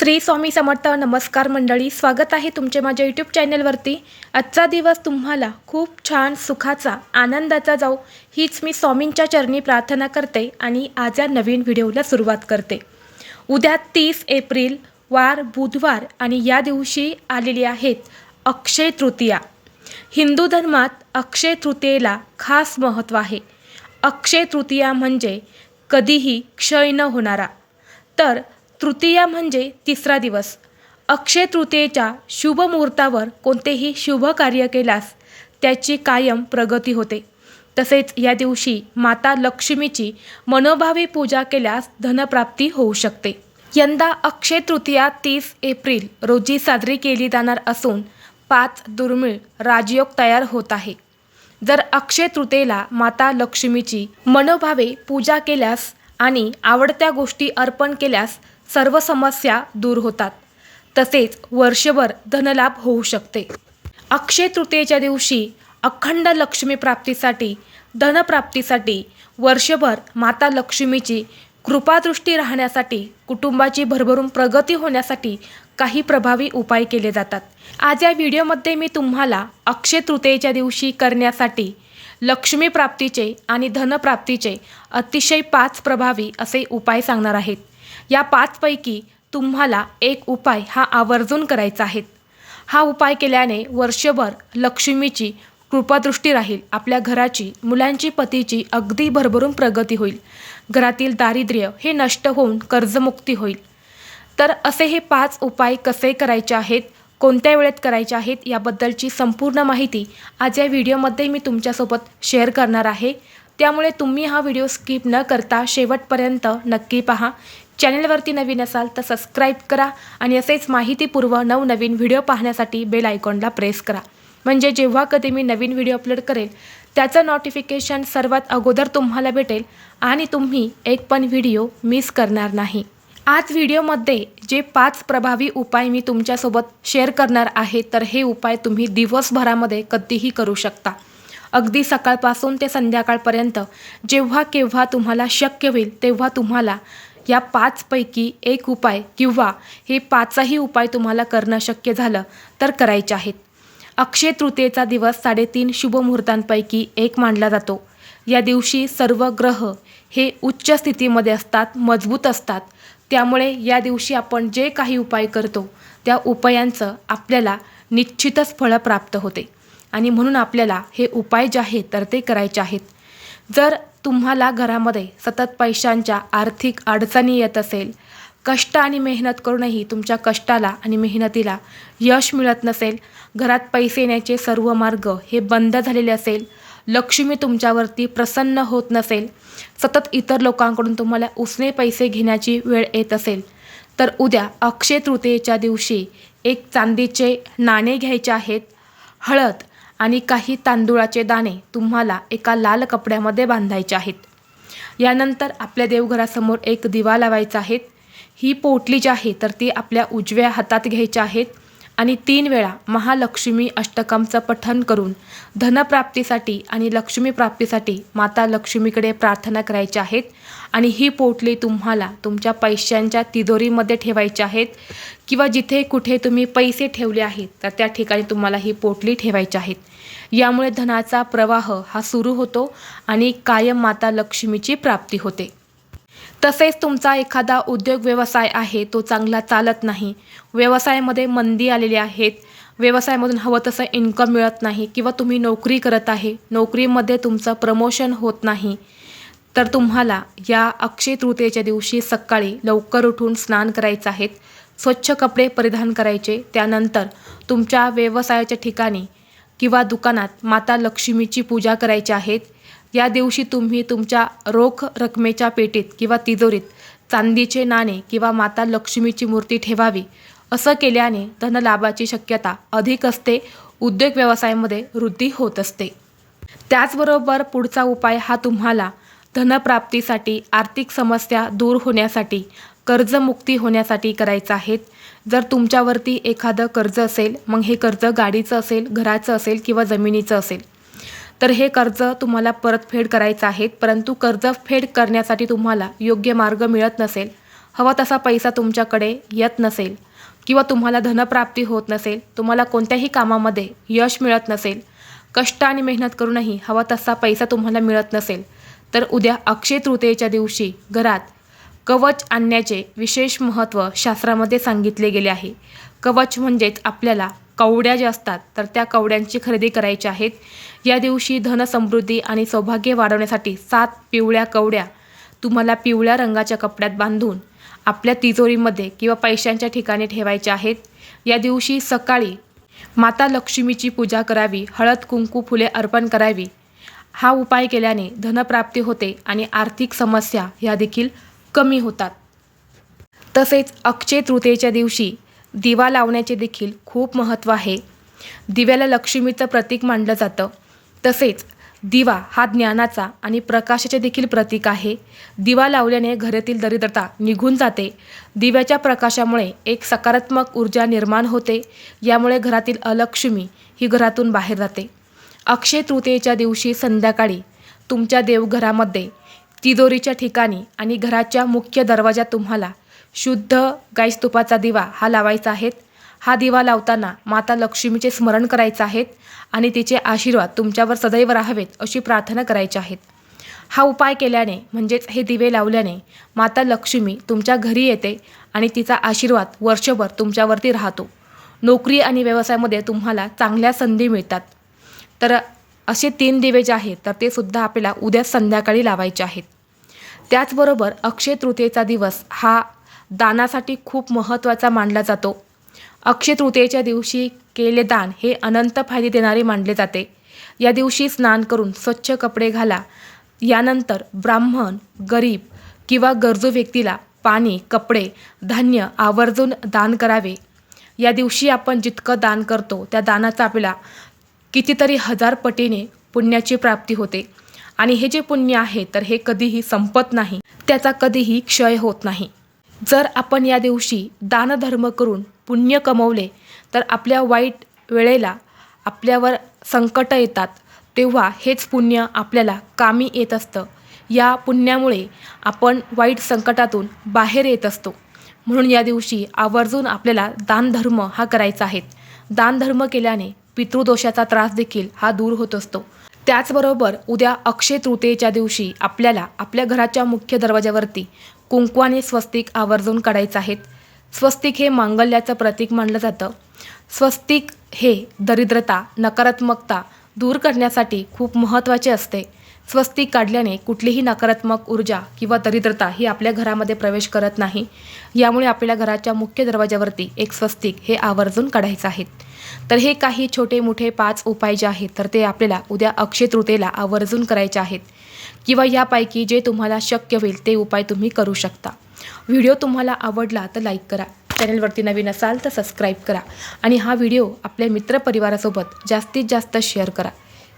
श्री स्वामी समर्थ नमस्कार मंडळी स्वागत आहे तुमचे माझ्या यूट्यूब चॅनलवरती आजचा दिवस तुम्हाला खूप छान सुखाचा आनंदाचा जाऊ हीच मी स्वामींच्या चरणी प्रार्थना करते आणि आज या नवीन व्हिडिओला सुरुवात करते. उद्या तीस एप्रिल वार बुधवार आणि या दिवशी आलेली आहेत अक्षय तृतीया. हिंदू धर्मात अक्षय तृतीयेला खास महत्त्व आहे. अक्षय तृतीया म्हणजे कधीही क्षय न होणारा. तर तृतीया म्हणजे तिसरा दिवस. अक्षय तृतीयेच्या शुभ मुहूर्तावर कोणतेही शुभ कार्य केल्यास त्याची कायम प्रगती होते. तसेच या दिवशी माता लक्ष्मीची मनोभावी पूजा केल्यास धनप्राप्ती होऊ शकते. यंदा अक्षय तृतीया तीस एप्रिल रोजी साजरी केली जाणार असून पाच दुर्मिळ राजयोग तयार होत आहे. जर अक्षय तृतीयेला माता लक्ष्मीची मनोभावे पूजा केल्यास आणि आवडत्या गोष्टी अर्पण केल्यास सर्व समस्या दूर होतात. तसेच वर्षभर धनलाभ होऊ शकते. अक्षय तृतीयेच्या दिवशी अखंड लक्ष्मी प्राप्तीसाठी धनप्राप्तीसाठी वर्षभर माता लक्ष्मीची कृपादृष्टी राहण्यासाठी कुटुंबाची भरभरून प्रगती होण्यासाठी काही प्रभावी उपाय केले जातात. आज या व्हिडिओमध्ये मी तुम्हाला अक्षय तृतीयेच्या दिवशी करण्यासाठी लक्ष्मी प्राप्तीचे आणि धनप्राप्तीचे अतिशय पाच प्रभावी असे उपाय सांगणार आहेत या पाचपैकी तुम्हाला एक उपाय हा आवर्जून करायचा आहे. हा उपाय केल्याने वर्षभर लक्ष्मीची कृपादृष्टी राहील. आपल्या घराची मुलांची पतीची अगदी भरभरून प्रगती होईल. घरातील दारिद्र्य हे नष्ट होऊन कर्जमुक्ती होईल. तर असे हे पाच उपाय कसे करायचे आहेत कोणत्या वेळेत करायचे आहेत याबद्दलची संपूर्ण माहिती आज या व्हिडिओमध्ये मी तुमच्यासोबत शेअर करणार आहे. त्यामुळे तुम्ही हा व्हिडिओ स्किप न करता शेवटपर्यंत नक्की पहा. चॅनलवरती नवीन असाल तर सबस्क्राईब करा आणि असेच माहितीपूर्व नवनवीन व्हिडिओ पाहण्यासाठी बेल आयकॉनला प्रेस करा. म्हणजे जेव्हा कधी मी नवीन व्हिडिओ अपलोड करेल त्याचं नोटिफिकेशन सर्वात अगोदर तुम्हाला भेटेल आणि तुम्ही एक पण व्हिडिओ मिस करणार नाही. आज व्हिडिओमध्ये जे पाच प्रभावी उपाय मी तुमच्यासोबत शेअर करणार आहे तर हे उपाय तुम्ही दिवसभरामध्ये कधीही करू शकता. अगदी सकाळपासून ते संध्याकाळपर्यंत जेव्हा केव्हा तुम्हाला शक्य होईल तेव्हा तुम्हाला या पाचपैकी एक उपाय किंवा हे पाचही उपाय तुम्हाला करणं शक्य झालं तर करायचे आहेत. अक्षय तृतीयेचा दिवस साडेतीन शुभमुहूर्तांपैकी एक मानला जातो. या दिवशी सर्व ग्रह हे उच्च स्थितीमध्ये असतात मजबूत असतात. त्यामुळे या दिवशी आपण जे काही उपाय करतो त्या उपायांचं आपल्याला निश्चितच फळं प्राप्त होते. आणि म्हणून आपल्याला हे उपाय जे आहेत तर ते करायचे आहेत. जर तुम्हाला घरामध्ये सतत पैशांच्या आर्थिक अडचणी येत असेल कष्ट आणि मेहनत करूनही तुमच्या कष्टाला आणि मेहनतीला यश मिळत नसेल घरात पैसे येण्याचे सर्व मार्ग हे बंद झालेले असेल लक्ष्मी तुमच्यावरती प्रसन्न होत नसेल सतत इतर लोकांकडून तुम्हाला उसने पैसे घेण्याची वेळ येत असेल तर उद्या अक्षय तृतीयेच्या दिवशी एक चांदीचे नाणे घ्यायचे आहेत हळद आणि काही तांदूळाचे दाणे तुम्हाला एका लाल कपड्यामध्ये बांधायचे आहेत. यानंतर आपल्या देवघरासमोर एक दिवा लावायचा आहे. ही पोटली जी आहे तर ती आपल्या उजव्या हातात घ्यायची आहेत आणि तीन वेळा महालक्ष्मी अष्टकमचं पठन करून धनप्राप्तीसाठी आणि लक्ष्मी प्राप्तीसाठी माता लक्ष्मीकडे प्रार्थना करायच्या आहेत. आणि ही पोटली तुम्हाला तुमच्या पैशांच्या तिजोरीमध्ये ठेवायच्या आहेत किंवा जिथे कुठे तुम्ही पैसे ठेवले आहेत तर त्या ठिकाणी तुम्हाला ही पोटली ठेवायची आहेत. यामुळे धनाचा प्रवाह हा सुरू होतो आणि कायम माता लक्ष्मीची प्राप्ती होते. तसेच तुमचा एखादा उद्योग व्यवसाय आहे तो चांगला चालत नाही व्यवसायामध्ये मंदी आलेली आहेत व्यवसायामधून हवं तसं इन्कम मिळत नाही किंवा तुम्ही नोकरी करत आहे नोकरीमध्ये तुमचं प्रमोशन होत नाही तर तुम्हाला या अक्षय तृतीयेच्या दिवशी सकाळी लवकर उठून स्नान करायचं आहेत स्वच्छ कपडे परिधान करायचे त्यानंतर तुमच्या व्यवसायाच्या ठिकाणी किंवा दुकानात माता लक्ष्मीची पूजा करायची आहेत या दिवशी तुम्ही तुमच्या रोख रकमेच्या पेटीत किंवा तिजोरीत चांदीचे नाणे किंवा माता लक्ष्मीची मूर्ती ठेवावी असं केल्याने धनलाभाची शक्यता अधिक असते उद्योग व्यवसायामध्ये वृद्धी होत असते. त्याचबरोबर पुढचा उपाय हा तुम्हाला धनप्राप्तीसाठी आर्थिक समस्या दूर होण्यासाठी कर्जमुक्ती होण्यासाठी करायचं आहेत जर तुमच्यावरती एखादं कर्ज असेल मग हे कर्ज गाडीचं असेल घराचं असेल किंवा जमिनीचं असेल तर हे कर्ज तुम्हाला परतफेड करायचं आहे परंतु कर्जफेड करण्यासाठी तुम्हाला योग्य मार्ग मिळत नसेल हवा तसा पैसा तुमच्याकडे येत नसेल किंवा तुम्हाला धनप्राप्ती होत नसेल तुम्हाला कोणत्याही कामामध्ये यश मिळत नसेल कष्ट आणि मेहनत करूनही हवा तसा पैसा तुम्हाला मिळत नसेल तर उद्या अक्षय तृतीयेच्या दिवशी घरात कवच आणण्याचे विशेष महत्त्व शास्त्रामध्ये सांगितले गेले आहे. कवच म्हणजेच आपल्याला कवड्या ज्या असतात तर त्या कवड्यांची खरेदी करायची आहेत. या दिवशी धनसमृद्धी आणि सौभाग्य वाढवण्यासाठी सात पिवळ्या कवड्या तुम्हाला पिवळ्या रंगाच्या कपड्यात बांधून आपल्या तिजोरीमध्ये किंवा पैशांच्या ठिकाणी ठेवायच्या आहेत. या दिवशी सकाळी माता लक्ष्मीची पूजा करावी हळद कुंकू फुले अर्पण करावी. हा उपाय केल्याने धनप्राप्ती होते आणि आर्थिक समस्या ह्या देखील कमी होतात. तसेच अक्षय तृतीयेच्या दिवशी दिवा लावण्याचे देखील खूप महत्त्व आहे. दिव्याला लक्ष्मीचं प्रतीक मानलं जातं. तसेच दिवा हा ज्ञानाचा आणि प्रकाशाचे देखील प्रतीक आहे. दिवा लावल्याने घरातील दरिद्रता निघून जाते. दिव्याच्या प्रकाशामुळे एक सकारात्मक ऊर्जा निर्माण होते. यामुळे घरातील अलक्ष्मी ही घरातून बाहेर जाते. अक्षय तृतीयेच्या दिवशी संध्याकाळी तुमच्या देवघरामध्ये तिजोरीच्या ठिकाणी आणि घराच्या मुख्य दरवाजा तुम्हाला शुद्ध गायस्तुपाचा दिवा हा लावायचा आहे. हा दिवा लावताना माता लक्ष्मीचे स्मरण करायचं आहेत आणि तिचे आशीर्वाद तुमच्यावर सदैव राहावेत अशी प्रार्थना करायची आहेत हा उपाय केल्याने म्हणजेच हे दिवे लावल्याने माता लक्ष्मी तुमच्या घरी येते आणि तिचा आशीर्वाद वर्षभर तुमच्यावरती राहतो. नोकरी आणि व्यवसायामध्ये तुम्हाला चांगल्या संधी मिळतात. तर असे तीन दिवे जे आहेत तर ते सुद्धा आपल्याला उद्या संध्याकाळी लावायचे आहेत. त्याचबरोबर अक्षय तृतीयेचा दिवस हा दानासाठी खूप महत्त्वाचा मानला जातो. अक्षय तृतीयेच्या दिवशी केले दान हे अनंत फायदे देणारे मानले जाते. या दिवशी स्नान करून स्वच्छ कपडे घाला. यानंतर ब्राह्मण गरीब किंवा गरजू व्यक्तीला पाणी कपडे धान्य आवर्जून दान करावे. या दिवशी आपण जितकं दान करतो त्या दानाचा आपल्याला कितीतरी हजार पटीने पुण्याची प्राप्ती होते. आणि हे जे पुण्य आहे तर हे कधीही संपत नाही. त्याचा कधीही क्षय होत नाही. जर आपण या दिवशी दानधर्म करून पुण्य कमवले तर आपल्या वाईट वेळेला आपल्यावर संकट येतात तेव्हा हेच पुण्य आपल्याला कामी येत असतं. या पुण्यामुळे आपण वाईट संकटातून बाहेर येत असतो. म्हणून या दिवशी आवर्जून आपल्याला दानधर्म हा करायचा आहे. दानधर्म केल्याने पितृदोषाचा त्रास देखील हा दूर होत असतो. त्याचबरोबर उद्या अक्षय तृतीयेच्या दिवशी आपल्याला आपल्या घराच्या मुख्य दरवाजावरती कुंकवाने स्वस्तिक आवर्जून काढायचं आहेत स्वस्तिक हे मांगल्याचं प्रतीक मानलं जातं. स्वस्तिक हे दरिद्रता नकारात्मकता दूर करण्यासाठी खूप महत्त्वाचे असते. स्वस्तिक काढल्याने कुठलीही नकारात्मक ऊर्जा किंवा दरिद्रता ही आपल्या घरामध्ये प्रवेश करत नाही. यामुळे आपल्या घराच्या मुख्य दरवाजावरती एक स्वस्तिक हे आवर्जून काढायचं आहे. तर हे काही छोटे मोठे पाच उपाय जे आहेत तर ते आपल्याला उद्या अक्षय तृतीयेला आवर्जून करायचे आहेत. किंवा यापैकी जे तुम्हाला शक्य होईल ते उपाय तुम्ही करू शकता. व्हिडिओ तुम्हाला आवडला तर लाईक करा. चॅनलवरती नवीन असाल तर सबस्क्राईब करा. आणि हा व्हिडिओ आपल्या मित्रपरिवारासोबत जास्तीत जास्त शेअर करा.